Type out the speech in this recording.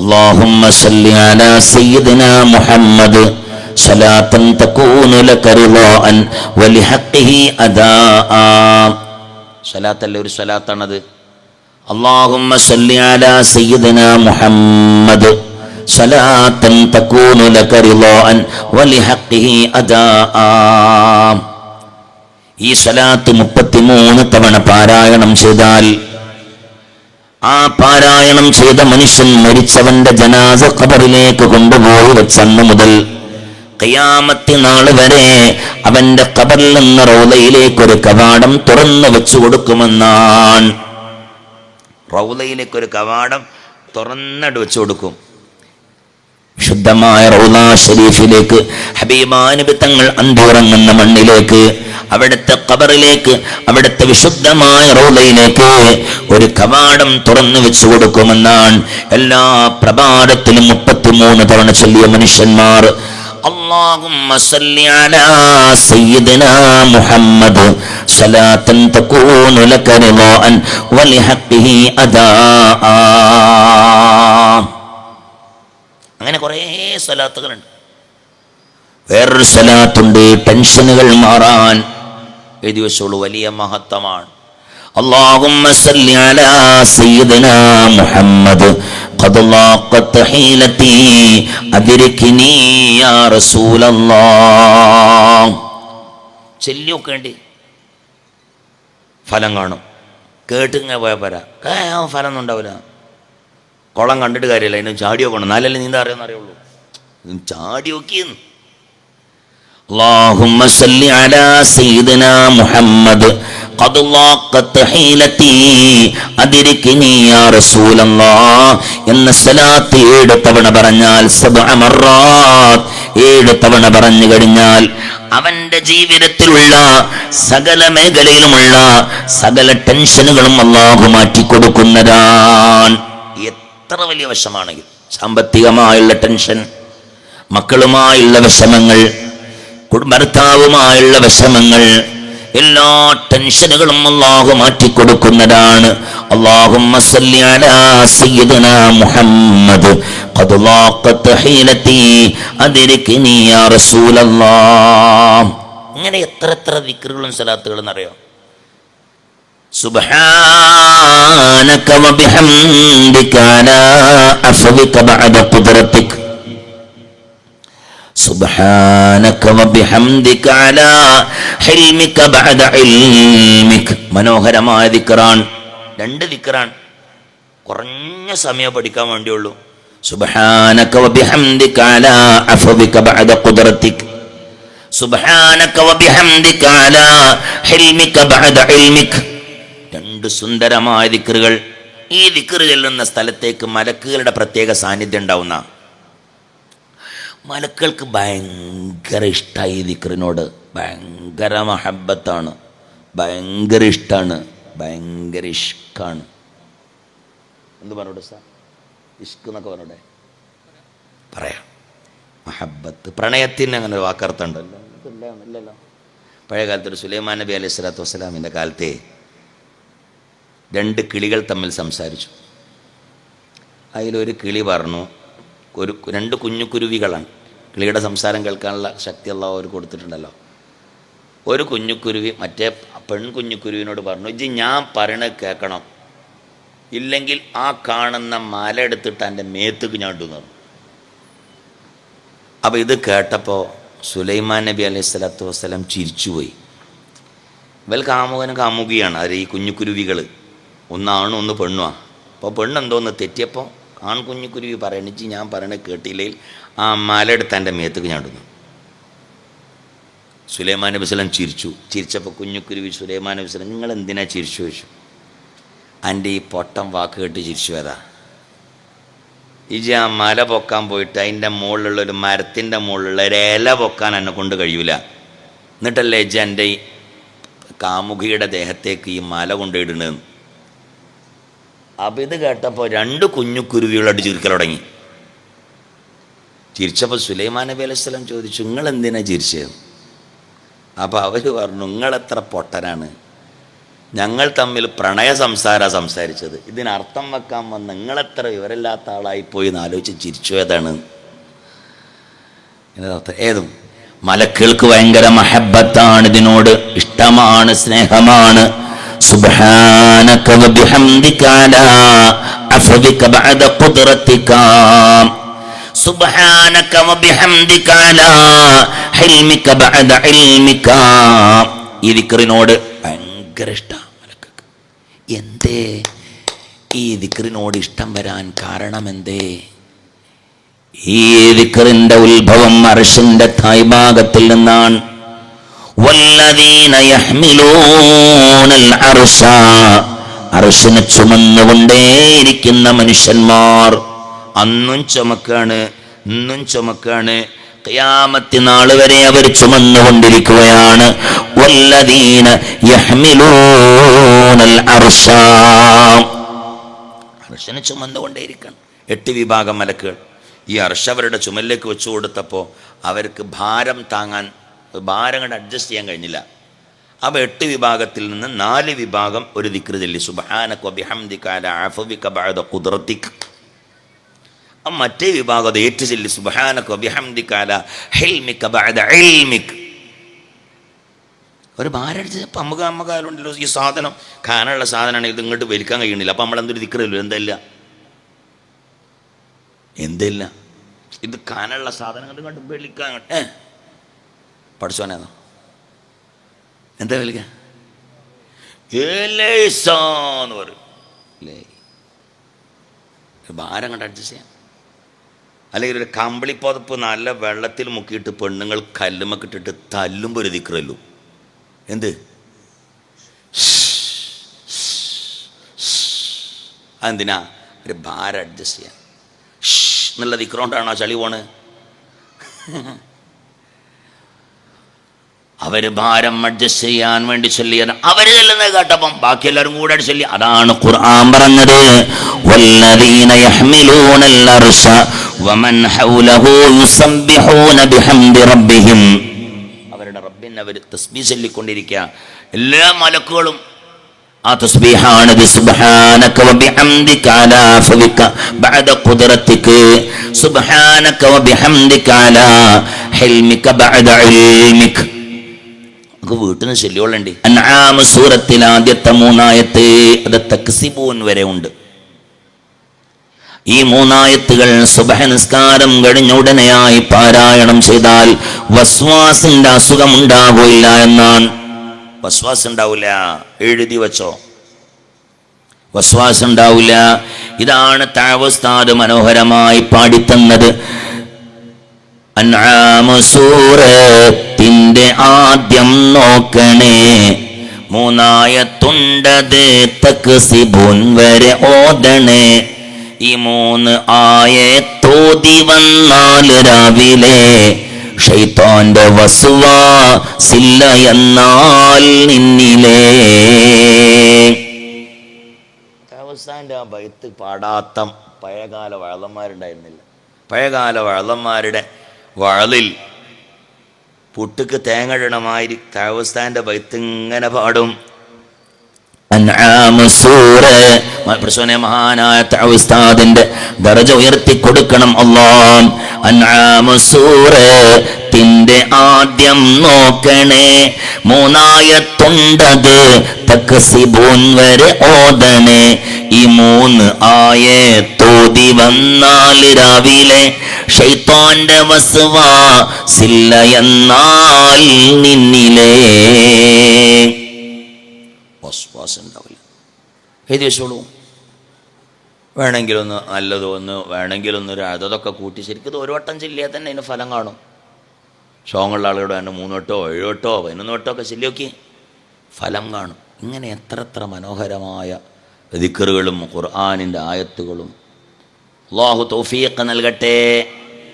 اللهم صل على سيدنا محمد صلاة تكون لك رضاء ولحقه أداء صلاة اللي ഒരു സ്വലാത്താണത് اللهم صل على سيدنا محمد صلاة تكون لك رضاء ولحقه أداء ഈ സ്വലാത്ത് മുപ്പത്തിമൂന്ന് തവണ പാരായണം ചെയ്താൽ ആ പാരായണം ചെയ്ത മനുഷ്യൻ മരിച്ചവന്റെ ജനാസ ഖബറിലേക്ക് കൊണ്ടുപോയി വെച്ചന്ന് മുതൽ ഖിയാമത്തി നാൾ വരെ അവന്റെ ഖബറിൽ നിന്ന് റൗലയിലേക്ക് ഒരു കവാടം തുറന്നു വെച്ചു കൊടുക്കുമെന്നാണ്. റൗലയിലേക്ക് ഒരു കവാടം തുറന്നിട്ട് വെച്ചു കൊടുക്കും. ശുദ്ധമായ റൗല ഷരീഫിലേക്ക് ഹബീബാനുബി തങ്ങൾ അന്തിറങ്ങുന്ന മണ്ണിലേക്ക് അവിടുത്തെ ഖബറിലേക്ക് അവിടുത്തെ വിശുദ്ധമായ റൗലയിലേക്ക് ഒരു കവാടം തുറന്നു വെച്ചു കൊടുക്കുമെന്നാണ് എല്ലാ പ്രഭാതത്തിലും മുപ്പത്തിമൂന്ന് തവണ ചൊല്ലിയ മനുഷ്യന്മാർ اللهم صل على سيدنا محمد صلاة تكون لك رضاء ولحقه أداء അങ്ങനെ കുറേ സ്വലാത്തുകളുണ്ട് വേറൊരു സ്വലാത്തുണ്ട് ടെൻഷനുകൾ മാറാൻ എഴുതി വെച്ചോളൂ വലിയ മഹത്വമാണ് اللهم صل على سيدنا محمد قد لاقت حيلتي أدركني يا رسول الله ചെല്ലിയൊക്കേണ്ടി ഫലം കാണും കേട്ടിങ്ങനെ പോയാൽ പോരാ ഏ ആ ഫലം ഒന്നും ഉണ്ടാവില്ല കുളം കണ്ടിട്ട് കാര്യമില്ല അതിന് ചാടി നോക്കണം എന്നാലല്ലേ നീന്താ അറിയാമെന്ന് അറിയുള്ളൂ നീ ചാടി നോക്കിയെന്ന് اللهم صل على سيدنا محمد قد ضاقت حيلتي أدركني يا رسول الله എന്ന സലാത്ത് ഏഴ് തവണ പറഞ്ഞാൽ സബ്അ മറാത്ത് ഏഴ് തവണ പറഞ്ഞു കഴിഞ്ഞാൽ അവന്റെ ജീവിതത്തിലുള്ള സകല മേഖലയിലുമുള്ള സകല ടെൻഷനുകളും അള്ളാഹു മാറ്റിക്കൊടുക്കുന്നതാണ് എത്ര വലിയ വശമാണെങ്കിൽ സാമ്പത്തികമായുള്ള ടെൻഷൻ മക്കളുമായുള്ള വിഷമങ്ങൾ കുടുംബർത്താവുമായുള്ള വിഷമങ്ങൾ എല്ലാ ടെൻഷനുകളും അള്ളാഹു മാറ്റിക്കൊടുക്കുന്നതാണ് اللهم صل على سيدنا محمد قد ضاقت حيلتي أدركني يا رسول الله ഇങ്ങനെ എത്ര എത്ര ദിക്റുകളും സലാത്തുകളും അറിയാം سبحانك وبحمدك على عفوك بعد قدرتك سبحانك وبحمدك على حلمك بعد علمك മനോഹരമായ ദിക്റാൻ രണ്ട് ദിക്റാൻ കുറഞ്ഞ സമയം പഠിക്കാൻ വേണ്ടിയുള്ളൂ സുബ്ഹാനക വബിഹംദിക അലാ അഫ്വിക ബഅദ ഖുദ്റതിക് സുബ്ഹാനക വബിഹംദിക അലാ ഹിൽമിക ബഅദ ഇൽമിക് രണ്ട് സുന്ദരമായ ദിക്കറുകൾ ഈ ദിക്കറ് ചെല്ലുന്ന സ്ഥലത്തേക്ക് മലക്കുകളുടെ പ്രത്യേക സാന്നിധ്യം ഉണ്ടാവുന്ന മലക്കുകൾക്ക് ഭയങ്കര ഇഷ്ടമായി ഈ ദിക്കറിനോട് ഭയങ്കര മഹബത്താണ്. ഭയങ്കര ഇഷ്ടമാണ് ഭയങ്കര ഇഷ്കാണ്. എന്ത് പറഞ്ഞോട്ടെ സാർ? ഇഷ്ക് എന്നൊക്കെ പറഞ്ഞോട്ടെ പറയാം. മഹബത്ത്. പ്രണയത്തിന് അങ്ങനെ ഒരു വാക്കർത്ഥമുണ്ടല്ലോ പഴയ കാലത്ത് സുലൈമാൻ നബി അലൈഹി സ്വലാത്തു വസ്സലാമിന്റെ കാലത്തെ രണ്ട് കിളികൾ തമ്മിൽ സംസാരിച്ചു. അതിലൊരു കിളി പറഞ്ഞു ഒരു രണ്ട് കുഞ്ഞു കുരുവികളാണ്. കിളിയുടെ സംസാരം കേൾക്കാനുള്ള ശക്തി അള്ളാഹു അവർ കൊടുത്തിട്ടുണ്ടല്ലോ. ഒരു കുഞ്ഞുക്കുരുവി മറ്റേ പെൺ കുഞ്ഞുക്കുരുവിനോട് പറഞ്ഞു ഇജി ഞാൻ പറയണത് കേൾക്കണം. ഇല്ലെങ്കിൽ ആ കാണുന്ന മല എടുത്തിട്ട് എന്റെ മേത്തുക്ക് ഞാൻ ഇടുന്നു അപ്പോൾ ഇത് കേട്ടപ്പോൾ സുലൈമാൻ നബി അലൈഹി സ്വലാത്തു വസ്സലാം ചിരിച്ചുപോയി. ഇവൽ കാമുകനും കാമുകിയാണ് അവർ ഈ കുഞ്ഞുക്കുരുവികൾ ഒന്നാണും ഒന്ന് പെണ്ണുമാണ് അപ്പോൾ പെണ്ണെന്തോന്ന് തെറ്റിയപ്പോൾ ആൺകുഞ്ഞിക്കുരുവി പറയണിച്ച് ഞാൻ പറയണ കേട്ടില്ലെങ്കിൽ ആ മലയെടുത്ത് എന്റെ മേത്തേക്ക് ഞാൻ ഇടുന്നു. സുലൈമാൻ നബി സ്വലം ചിരിച്ചു. ചിരിച്ചപ്പോൾ കുഞ്ഞുക്കുരുവി സുലൈമാൻ നബി സ്വലം നിങ്ങൾ എന്തിനാ ചിരിച്ചു ചോദിച്ചു. എന്റെ ഈ പൊട്ടം വാക്ക് കേട്ട് ചിരിച്ചു വരാ ഇജ് ആ മല പൊക്കാൻ പോയിട്ട് അതിന്റെ മുകളിലുള്ള ഒരു മരത്തിന്റെ മുകളിലുള്ള ഒരു ഇല പൊക്കാൻ എന്നെ കൊണ്ട് കഴിയൂല. എന്നിട്ടല്ലേ ഇജ് എന്റെ കാമുകിയുടെ ദേഹത്തേക്ക് ഈ മല കൊണ്ടിടുന്നതെന്ന് അപ്പം ഇത് കേട്ടപ്പോൾ രണ്ട് കുഞ്ഞു കുരുവികളായിട്ട് ചിരിക്കൽ തുടങ്ങി. ചിരിച്ചപ്പോൾ സുലൈമാൻ നബി അലൈഹി സ്വലം ചോദിച്ചു നിങ്ങൾ എന്തിനാ ചിരിച്ചത് അപ്പോൾ അവർ പറഞ്ഞു നിങ്ങളെത്ര പൊട്ടനാണ്. ഞങ്ങൾ തമ്മിൽ പ്രണയ സംസാര സംസാരിച്ചത്. ഇതിനർത്ഥം വെക്കാൻ വന്ന നിങ്ങളെത്ര വിവരമില്ലാത്ത ആളായിപ്പോയി എന്ന് ആലോചിച്ച് ചിരിച്ചു ഏതാണ്? ഏതും. മലക്കുകൾക്ക് ഭയങ്കര മഹബത്താണ് ഇതിനോട്. ഇഷ്ടമാണ് സ്നേഹമാണ്. സുബ്ഹാനക وبحمدك على عفوك ബഅദ قدرتك സുബ്ഹാനക وبحمدك على حلمك ബഅദ علمك ഈ ദിക്റിനോട് ഭയങ്കര ഇഷ്ടമാണ് എന്തേ? ഈ ദിക്റിനോട് ഇഷ്ടം വരാൻ കാരണം എന്തേ ഈ ദിക്റിന്റെ ഉത്ഭവം അർഷിന്റെ തായ്ഭാഗത്തിൽ നിന്നാണ് അർഷിനെ ചുമന്നുകൊണ്ടേയിരിക്കുന്ന മനുഷ്യന്മാർ അന്നും ചുമക്കാണ് ഇന്നും ചുമക്കാണ്. ഖിയാമത്തി നാൾ വരെ അവർ ചുമന്നുകൊണ്ടിരിക്കുകയാണ്. വല്ലദീന യഹ്മിലൂനൽ അർശ. അർശനെ ചുമന്നുകൊണ്ടേയിരിക്കണം. എട്ട് വിഭാഗം മലക്കുകൾ. ഈ അർഷ അവരുടെ ചുമലിലേക്ക് വെച്ചു കൊടുത്തപ്പോൾ അവർക്ക് ഭാരം താങ്ങാൻ ഭാരം കണ്ട് അഡ്ജസ്റ്റ് ചെയ്യാൻ കഴിഞ്ഞില്ല. അപ്പോൾ എട്ട് വിഭാഗത്തിൽ നിന്ന് നാല് വിഭാഗം ഒരു ദിക്ർ ചൊല്ലി. ആ മറ്റേ വിഭാഗം അത് ഏറ്റു ചൊല്ലി. ഒരു ഭാരടിച്ചപ്പോൾ നമുക്ക് നമുക്ക് അതിലുണ്ടല്ലോ ഈ സാധനം? ഖാനുള്ള സാധനമാണ് ഇത് ഇങ്ങോട്ട് വലിക്കാൻ കഴിയുന്നില്ല. അപ്പം നമ്മൾ എന്തൊരു എന്തല്ല എന്തല്ല? എന്തില്ല? ഇത് കാനുള്ള സാധനങ്ങൾ ഇങ്ങോട്ട് വലിക്കാൻ അങ്ങോട്ട് ഏ? പഠിച്ചോനേന്നോ എന്താ വിളിക്കുക എന്ന് പറയും. അല്ലേ ഭാരം കണ്ട് അഡ്ജസ്റ്റ് ചെയ്യാം. അല്ലെങ്കിൽ ഒരു കമ്പിളി പുതപ്പ് നല്ല വെള്ളത്തിൽ മുക്കിയിട്ട് പെണ്ണുങ്ങൾ കല്ലുമക്കിട്ടിട്ട് തല്ലുമ്പോൾ ഒരു ദിക്കറല്ലോ എന്ത്? അതെന്തിനാ? ഒരു ഭാരം അഡ്ജസ്റ്റ് ചെയ്യാം എന്നുള്ള ദിക്കറോണ്ടാണോ ചളി പോണ്? അവർ ഭാരം അഡ്ജസ്റ്റ് ചെയ്യാൻ വേണ്ടി ചൊല്ലിയത് അവർ ചെല്ലുന്നത് കേട്ടപ്പം ബാക്കി എല്ലാവരും കൂടെ ചൊല്ലി. അതാണ് ഖുർആൻ പറഞ്ഞത്. വല്ലദീന യഹ്മിലൂനൽ അർശ വമൻ ഹൗലഹു യുസബ്ബിഹൂന ബിഹംദി റബ്ബിഹിം. അവരുടെ റബ്ബിനെ അവർ തസ്ബീഹ് ചൊല്ലിക്കൊണ്ടിരിക്കുക എല്ലാ മലക്കുകളും ആ തസ്ബീഹാണ്. സുബ്ഹാനക വബിഹംദിക അലാ ഫവിക ബഅദ ഖുദ്റതിക സുബ്ഹാനക വബിഹംദിക അലാ ഹിൽമിക ബഅദ ഇൽമിക. നമുക്ക് വീട്ടിന് ശല്യമുള്ളണ്ട്. അൻആം സൂറത്തിൽ ആദ്യത്തെ മൂന്നായത്ത് അത് തക്സിബൂൻ വരെ ഉണ്ട്. ഈ മൂന്നായത്തുകൾ സുബഹ നിസ്കാരം കഴിഞ്ഞ ഉടനെയായി പാരായണം ചെയ്താൽ വസ്വാസിന്റെ അസുഖം ഉണ്ടാകില്ല എന്നാണ്. വസ്വാസ് ഉണ്ടാവില്ല എഴുതി വച്ചോ. വസ്വാസ് ഉണ്ടാവില്ല ഇതാണ് താവസ്താദ് മനോഹരമായി പാടിത്തന്നത്. അൻആമസൂറത്തിന്റെ ആദ്യം നോക്കണേ. മൂന്നായത്തുണ്ടത് തക്സിബുൻ വരെ ഓതണേ. ഈ മൂന്ന് ആയത്തോതി വന്നാൽ രാവിലെ ഷൈത്താന്റെ വസുവാസില്ല എന്നാൽ നിന്നിലേ. അവസാന്റെ ആ ബൈത്ത് പാടാത്ത പഴയകാല വഴലന്മാരുണ്ടായിരുന്നില്ല പഴയകാല വഴലന്മാരുടെ വഴലിൽ പുട്ടുക്ക് തേങ്ങഴണമായി താവസ്ഥാന്റെ ബൈത്ത് ഇങ്ങനെ പാടും പ്രസവനെ മഹാനായ ഉസ്താദിന്റെ ദർജ ഉയർത്തി കൊടുക്കണം അല്ലാഹ് അൻആം തിന്റെ ആദ്യം നോക്കണേ. മൂന്നായത്തുണ്ടത് തക്സിബൂൻ വരെ ഓതണേ. ഈ മൂന്ന് ആയേ തോതി വന്നാൽ രാവിലെ ഷൈത്താന്റെ വസ്വാസില്ല എന്നാൽ നിന്നിലേ. വസ്വാസം ഉണ്ടാവില്ല എഴുതി വെച്ചോളൂ വേണമെങ്കിലൊന്ന് നല്ലതൊന്ന് വേണമെങ്കിലൊന്ന് ഒരു അതൊക്കെ കൂട്ടി ശരിക്കും ഒരു വട്ടം ചെല്ലിയാൽ തന്നെ അതിന് ഫലം കാണും. ഷോങ്ങുള്ള ആളുകളുടെ തന്നെ മൂന്ന് വട്ടോ ഏഴ് വട്ടോ പതിനൊന്ന് വട്ടോ ഒക്കെ ചെല്ലിയൊക്കെ ഫലം കാണും. ഇങ്ങനെ എത്ര എത്ര മനോഹരമായ ദിക്കറുകളും ഖുർആാനിന്റെ ആയത്തുകളും. അള്ളാഹു തൗഫീഖ് നൽകട്ടെ.